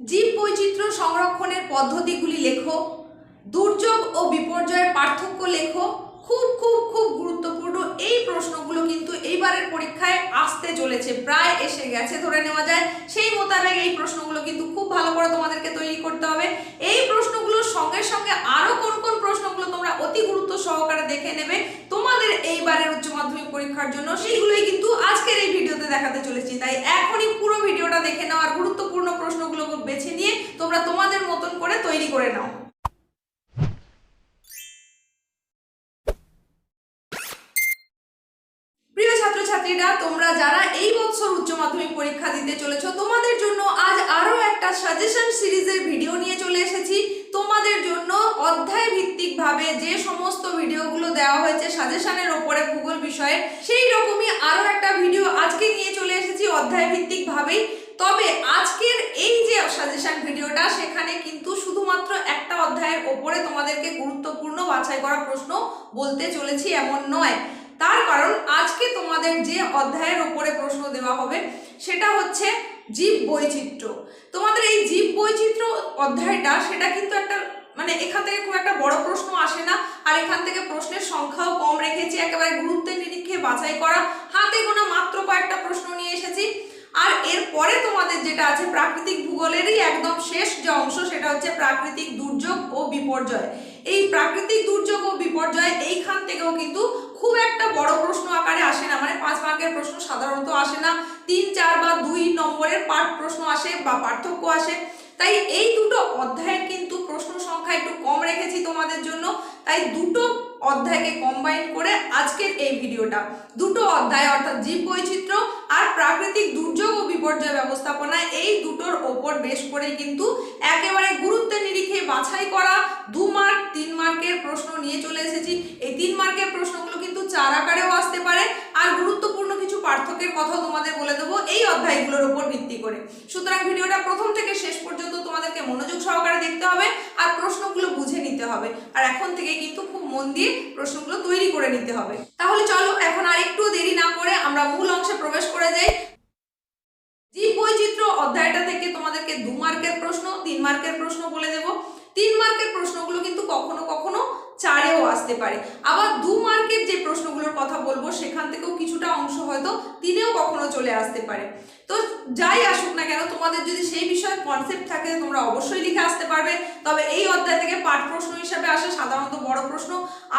জীব বৈচিত্র্য সংরক্ষণের পদ্ধতিগুলি লেখো, দুর্যোগ ও বিপর্যয়ের পার্থক্য লেখো। খুব খুব খুব গুরুত্বপূর্ণ এই প্রশ্নগুলো কিন্তু এইবারের পরীক্ষায় আসতে চলেছে, প্রায় এসে গেছে ধরে নেওয়া যায়। সেই মোতাবেক এই প্রশ্নগুলো কিন্তু খুব ভালো করে তোমাদেরকে তৈরি করতে হবে। এই প্রশ্নগুলোর সঙ্গে সঙ্গে আরও কোন কোন প্রশ্নগুলো তোমরা অতি গুরুত্ব সহকারে দেখে নেবে। তোমাদের এইবারের উচ্চ মাধ্যমিক পরীক্ষার জন্য সেইগুলোই কিন্তু আজকের এই ভিডিওতে দেখাতে চলেছি। তাই এখনই পুরো ভিডিওটা দেখে নাও আর গুরুত্বপূর্ণ প্রশ্নগুলো বেছে নিয়ে তোমরা তোমাদের মতন করে তৈরি করে নাও। প্রিয় ছাত্রছাত্রীরা, তোমরা যারা এই বছর উচ্চ মাধ্যমিক পরীক্ষা দিতে চলেছো, তোমাদের জন্য আজ আরও একটা সাজেশন সিরিজের ভিডিও নিয়ে চলে এসেছি। তোমাদের জন্য অধ্যায় ভাবে যে সমস্ত ভিডিওগুলো দেওয়া হয়েছে সাজেশনের ওপরে ভূগোল বিষয়ে, সেই রকমই আরও একটা ভিডিও আজকে নিয়ে চলে এসেছি অধ্যায় ভিত্তিক ভাবেই। তবে আজকের এই যে সাজেশন ভিডিওটা, সেখানে কিন্তু শুধুমাত্র একটা অধ্যায়ের ওপরে তোমাদেরকে গুরুত্বপূর্ণ বাছাই করা প্রশ্ন বলতে চলেছি, এমন নয়। তার কারণ, আজকে তোমাদের যে অধ্যায়ের ওপরে প্রশ্ন দেওয়া হবে, সেটা হচ্ছে জীব বৈচিত্র্য তোমাদের এই জীব বৈচিত্র্য অধ্যায়টা, সেটা কিন্তু একটা মানে এখান থেকে খুব একটা বড় প্রশ্ন আসে না। আর এখান থেকে প্রশ্নের সংখ্যাও কম রেখেছি। একেবারে গুরুত্বের নিরীক্ষে বাছাই করা। হাতে গোনা মাত্র কয়েকটা প্রশ্ন নিয়ে এসেছি। আর এরপরে তোমাদের যেটা আছে, প্রাকৃতিক ভূগোলেরই একদম শেষ যে অংশ, সেটা হচ্ছে প্রাকৃতিক দুর্যোগ ও বিপর্যয়। এই প্রাকৃতিক দুর্যোগ ও বিপর্যয় এইখান থেকেও কিন্তু খুব একটা বড় প্রশ্ন আকারে আসে না। মানে পাঁচ মার্কের প্রশ্ন সাধারণত আসে না। তিন, চার বা দুই নম্বরের পাঠ প্রশ্ন আসে বা পার্থক্য আসে। তাই এই দুটো অধ্যায়ের কিন্তু প্রশ্ন সংখ্যা একটু কম রেখেছি তোমাদের জন্য, তাই দুটো অধ্যায়কে কম্বাইন করে আজকের এই ভিডিওটা। দুটো অধ্যায়, অর্থাৎ জীব বৈচিত্র্য আর প্রাকৃতিক দুর্যোগ ও বিপর্যয় ব্যবস্থাপনা, এই দুটোর ওপর বেশ করে কিন্তু একেবারে গুরুত্বের নিরিখে বাছাই করা দু মার্ক তিন মার্কের প্রশ্ন নিয়ে চলে এসেছি। এই তিন মার্কের প্রশ্নগুলো কিন্তু চার আকারেও আসতে পারে, আর গুরুত্বপূর্ণ কিছু পার্থক্যের কথাও তোমাদের বলে দেবো এই অধ্যায়গুলোর উপর ভিত্তি করে। সুতরাং ভিডিওটা প্রথম থেকে শেষ পর্যন্ত মনোযোগ সহকারে দেখতে হবে আর প্রশ্নগুলো বুঝে নিতে হবে। আর এখন থেকে কিন্তু খুব মন দিয়ে প্রশ্নগুলো তৈরি করে নিতে হবে। তাহলে চলো, এখন আর একটু দেরি না করে আমরা মূল অংশে প্রবেশ করে যাই। জীব বৈচিত্র্য অধ্যায়টা থেকে তোমাদেরকে দু মার্কের প্রশ্ন, তিন মার্কের প্রশ্ন বলে দেব। তিন মার্কের প্রশ্নগুলো কিন্তু কখনো কখনো চারেও আসতে পারে। আবার দু মার্কের যে প্রশ্নগুলোর কথা বলব, সেখান থেকেও কিছুটা অংশ হয়তো তিনেও কখনো চলে আসতে পারে। তো যাই আসুক না কেন, তোমাদের সেই বিষয়ে কনসেপ্ট থাকে, তোমরা অবশ্যই লিখে আসতে পারবে। তবে এই অধ্যায় থেকে পাঠ প্রশ্ন হিসাবে আসে, সাধারণত বড় প্রশ্ন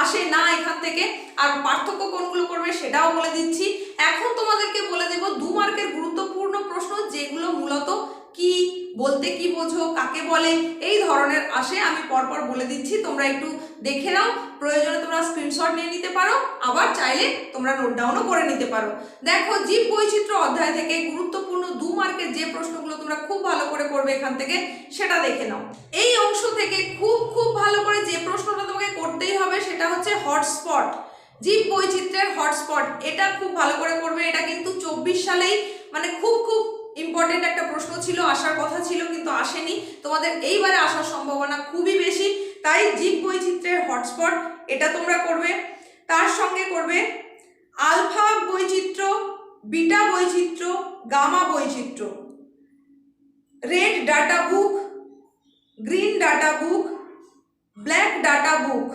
আসে না এখান থেকে। আর পার্থক্য কোনগুলো করবে সেটাও বলে দিচ্ছি। এখন তোমাদেরকে বলে দেব দু মার্কের গুরুত্বপূর্ণ প্রশ্ন, যেগুলো মূলত কি বলতে কি বোঝো, কাকে বলে, এই ধরনের আসে, আমি পরপর বলে দিচ্ছি, তোমরা একটু দেখে নাও, প্রয়োজনে তোমরা স্ক্রিনশট নিয়ে নিতে পারো, আবার চাইলে তোমরা নোট ডাউনও করে নিতে পারো। দেখো, জীব বৈচিত্র্য অধ্যায় থেকে গুরুত্বপূর্ণ দু মার্কের যে প্রশ্নগুলো তোমরা খুব ভালো করে করবে এখান থেকে, সেটা দেখে নাও। এই অংশ থেকে খুব খুব ভালো করে যে প্রশ্নটা তোমাকে করতেই হবে, সেটা হচ্ছে হটস্পট জীব বৈচিত্র্যের হটস্পট এটা খুব ভালো করে করবে এটা কিন্তু চব্বিশ সালেই মানে খুব খুব ইম্পর্টেন্ট একটা প্রশ্ন ছিল, আসার কথা ছিল, কিন্তু আসেনি। তোমাদের এইবারে আসার সম্ভাবনা খুবই বেশি। তাই জীব বৈচিত্র্যের হটস্পট এটা তোমরা করবে। তার সঙ্গে করবে আলফা বৈচিত্র্য বিটা বৈচিত্র্য গামা বৈচিত্র্য। Red data book green data book black data book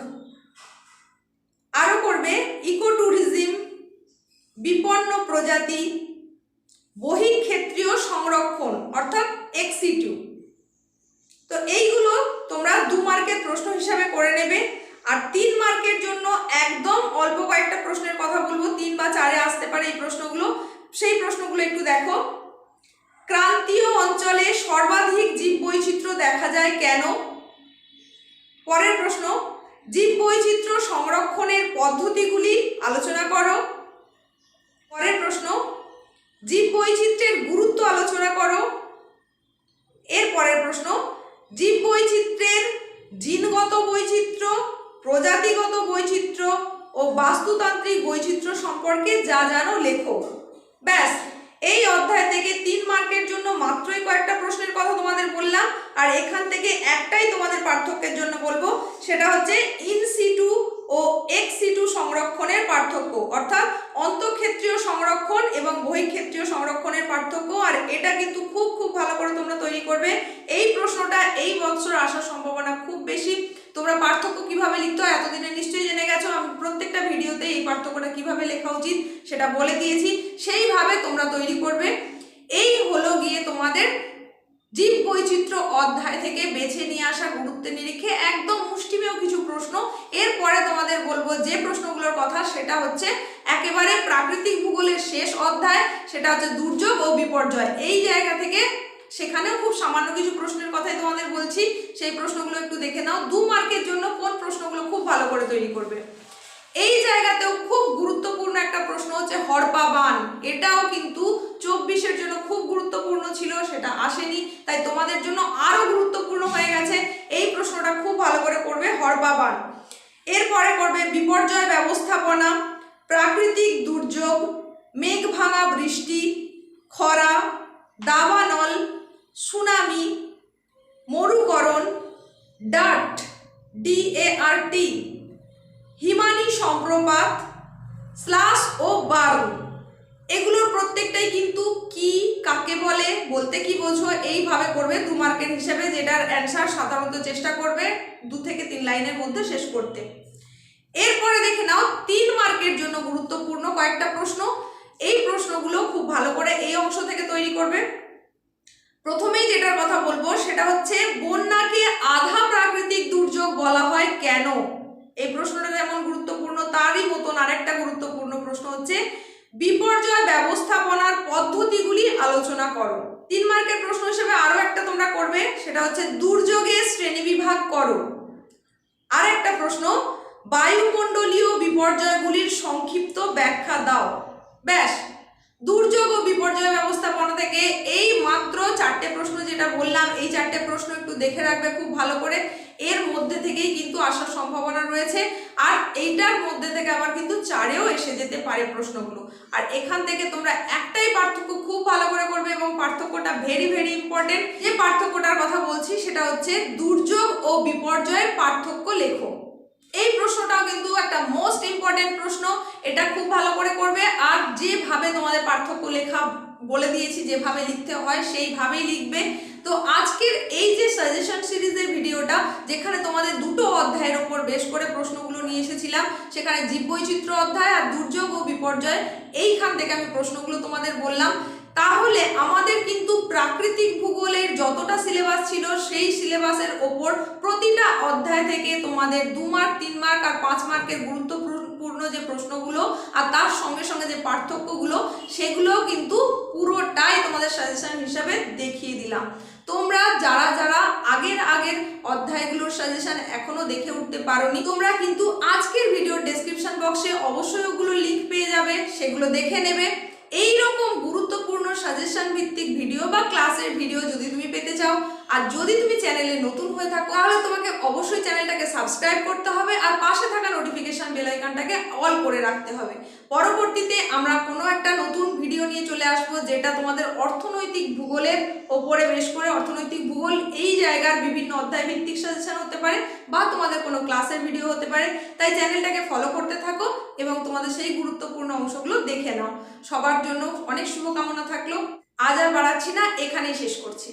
আরও করবে ইকো ট্যুরিজম বিপন্ন প্রজাতি বহিক্ষেত্রীয় সংরক্ষণ, অর্থাৎ এক্সিটিউ তো এইগুলো তোমরা দু মার্কের প্রশ্ন হিসাবে করে নেবে। আর তিন মার্কের জন্য একদম অল্প কয়েকটা প্রশ্নের কথা বলব। তিন বা চারে আসতে পারে এই প্রশ্নগুলো। সেই প্রশ্নগুলো একটু দেখো। ক্রান্তীয় অঞ্চলে সর্বাধিক জীব বৈচিত্র্য দেখা যায় কেন? পরের প্রশ্ন জীব বৈচিত্র্য সংরক্ষণের পদ্ধতিগুলি আলোচনা করো। পরের প্রশ্ন জীব বৈচিত্র্যের গুরুত্ব আলোচনা করো। এর পরের প্রশ্ন, জীব বৈচিত্র্যের জিনগত বৈচিত্র্য, প্রজাতিগত বৈচিত্র্য ও বাস্তুতান্ত্রিক বৈচিত্র্য সম্পর্কে যা জানো লেখো। ব্যাস, এই অধ্যায় থেকে তিন মার্কের জন্য মাত্রই কয়েকটা প্রশ্নের কথা তোমাদের বললাম, আর এখান থেকে একটাই তোমাদের পার্থক্যের জন্য বলব, সেটা হচ্ছে ইন সিটু ও এক্স সিটু সংরক্ষণের পার্থক্য, অর্থাৎ অন্তঃক্ষেত্রীয় সংরক্ষণ এবং বহিঃক্ষেত্রীয় সংরক্ষণের পার্থক্য, আর এটা কিন্তু খুব খুব ভালো করে তোমরা তৈরি করবে। এই প্রশ্নটা এই বছর আসার সম্ভাবনা খুব বেশি। তোমরা পার্থক্য কীভাবে লিখতে হয় এতদিনে নিশ্চয়ই জেনে গেছো। আমি প্রত্যেকটা ভিডিওতে এই পার্থক্যটা কীভাবে লেখা উচিত সেটা বলে দিয়েছি। সেইভাবে তোমরা তৈরি করবে। এই হলো গিয়ে তোমাদের জীব বৈচিত্র্য অধ্যায় থেকে বেছে নিয়ে আসা গুরুত্বের নিরিখে একদম মুষ্টিমেয় কিছু প্রশ্ন। এরপরে তোমাদের বলব যে প্রশ্নগুলোর কথা সেটা হচ্ছে একেবারে প্রাকৃতিক ভূগোলের শেষ অধ্যায়, সেটা হচ্ছে দুর্যোগ ও বিপর্যয়। এই জায়গা থেকে সেখানেও খুব সামান্য কিছু প্রশ্নের কথাই তোমাদের বলছি। সেই প্রশ্নগুলো একটু দেখে নাও। দু মার্কের জন্য কোন প্রশ্নগুলো খুব ভালো করে তৈরি করবে? এই জায়গাতেও খুব গুরুত্বপূর্ণ একটা প্রশ্ন হচ্ছে হরপা বান। এটাও কিন্তু চব্বিশের জন্য খুব গুরুত্বপূর্ণ ছিল, সেটা আসেনি। তাই তোমাদের জন্য আরও গুরুত্বপূর্ণ হয়ে গেছে। এই প্রশ্নটা খুব ভালো করে করবে হরপা বান। এরপরে করবে বিপর্যয় ব্যবস্থাপনা। প্রাকৃতিক দুর্যোগ মেঘ ভাঙা বৃষ্টি, খরা, দাবানল, সুনামি, মরুকরণ ডাট ডিএআরটি হিমানি সম্প্রপাত স্লাশ ও বারু এগুলোর প্রত্যেকটাই কিন্তু কি, কাকে বলে, বলতে কি বোঝো, এইভাবে করবে দু মার্কের হিসেবে, যেটার অ্যান্সার সাধারণত চেষ্টা করবে দু থেকে তিন লাইনের মধ্যে শেষ করতে। এরপরে দেখে নাও, তিন মার্কের জন্য গুরুত্বপূর্ণ কয়েকটা প্রশ্ন। এই প্রশ্নগুলো খুব ভালো করে এই অংশ থেকে তৈরি করবে। প্রথমেই যেটার কথা বলব, সেটা হচ্ছে, বন্যাকে আধা প্রাকৃতিক দুর্যোগ বলা হয় কেন? এই প্রশ্নটা যেমন গুরুত্বপূর্ণ, তারই মতন আরেকটা গুরুত্বপূর্ণ প্রশ্ন হচ্ছে, বিপর্যয় ব্যবস্থাপনার পদ্ধতিগুলি আলোচনা করো। তিন মার্কের প্রশ্ন হিসেবে আরও একটা তোমরা করবে, সেটা হচ্ছে দুর্যোগের শ্রেণীবিভাগ করো। আর একটা প্রশ্ন বায়ুমণ্ডলীয় বিপর্যয়গুলির সংক্ষিপ্ত ব্যাখ্যা দাও। ব্যাস, দুর্যোগ ও বিপর্যয় ব্যবস্থাপনা থেকে এই মাত্র চারটে প্রশ্ন যেটা বললাম, এই চারটে প্রশ্ন একটু দেখে রাখবে খুব ভালো করে। এর মধ্যে থেকেই কিন্তু আসার সম্ভাবনা রয়েছে। আর এইটার মধ্যে থেকে আবার কিন্তু চারেও এসে যেতে পারে প্রশ্নগুলো। আর এখান থেকে তোমরা একটাই পার্থক্য খুব ভালো করে করবে এবং পার্থক্যটা ভেরি ভেরি ইম্পর্টেন্ট যে পার্থক্যটার কথা বলছি, সেটা হচ্ছে দুর্যোগ ও বিপর্যয়ের পার্থক্য লেখো। এই প্রশ্নটাও কিন্তু একটা মোস্ট ইম্পর্টেন্ট প্রশ্ন। এটা খুব ভালো করে করবে। আর যেভাবে তোমাদের পার্থক্য লেখা বলে দিয়েছি, যেভাবে লিখতে হয় সেইভাবেই লিখবে। তো আজকের এই যে সাজেশন সিরিজের ভিডিওটা, যেখানে তোমাদের দুটো অধ্যায়ের ওপর বেশ করে প্রশ্নগুলো নিয়ে এসেছিলাম, সেখানে জীববৈচিত্র্য অধ্যায় আর দুর্যোগ ও বিপর্যয়, এইখান থেকে আমি প্রশ্নগুলো তোমাদের বললাম। তাহলে আমাদের কিন্তু প্রাকৃতিক ভূগোলের যতটা সিলেবাস ছিল, সেই সিলেবাসের ওপর প্রতিটা অধ্যায় থেকে তোমাদের দু মার্ক তিন মার্ক আর পাঁচ মার্কের গুরুত্বপূর্ণ যে প্রশ্নগুলো আর তার সঙ্গে সঙ্গে যে পার্থক্যগুলো সেগুলো কিন্তু হিসাবে দেখিয়ে দিলাম। তোমরা যারা যারা আগের আগের অধ্যায়গুলোর সাজেশন এখনও দেখে উঠতে পারোনি, তোমরা কিন্তু আজকের ভিডিওর ডেসক্রিপশন বক্সে অবশ্যই ওগুলো লিঙ্ক পেয়ে যাবে, সেগুলো দেখে নেবে। এই রকম গুরুত্বপূর্ণ সাজেশন ভিত্তিক ভিডিও বা ক্লাসের ভিডিও যদি তুমি পেতে চাও আর যদি তুমি চ্যানেলে নতুন হয়ে থাকো, তাহলে তোমাকে অবশ্যই চ্যানেলটাকে সাবস্ক্রাইব করতে হবে আর পাশে থাকা নোটিফিকেশন বেল আইকনটাকে অল করে রাখতে হবে। পরবর্তীতে আমরা কোনো একটা নতুন ভিডিও নিয়ে চলে আসব, যেটা তোমাদের অর্থনৈতিক ভূগোলের ওপরে বেশ করে অর্থনৈতিক ভূগোল এই জায়গার বিভিন্ন অধ্যায় ভিত্তিক সাজেশন হতে পারে বা তোমাদের কোনো ক্লাসের ভিডিও হতে পারে। তাই চ্যানেলটাকে ফলো করতে থাকো এবং তোমাদের সেই গুরুত্বপূর্ণ অংশগুলো দেখে নাও। সবার জন্য অনেক শুভকামনা থাকল। আজ আর বাড়াচ্ছি না, এখানেই শেষ করছি।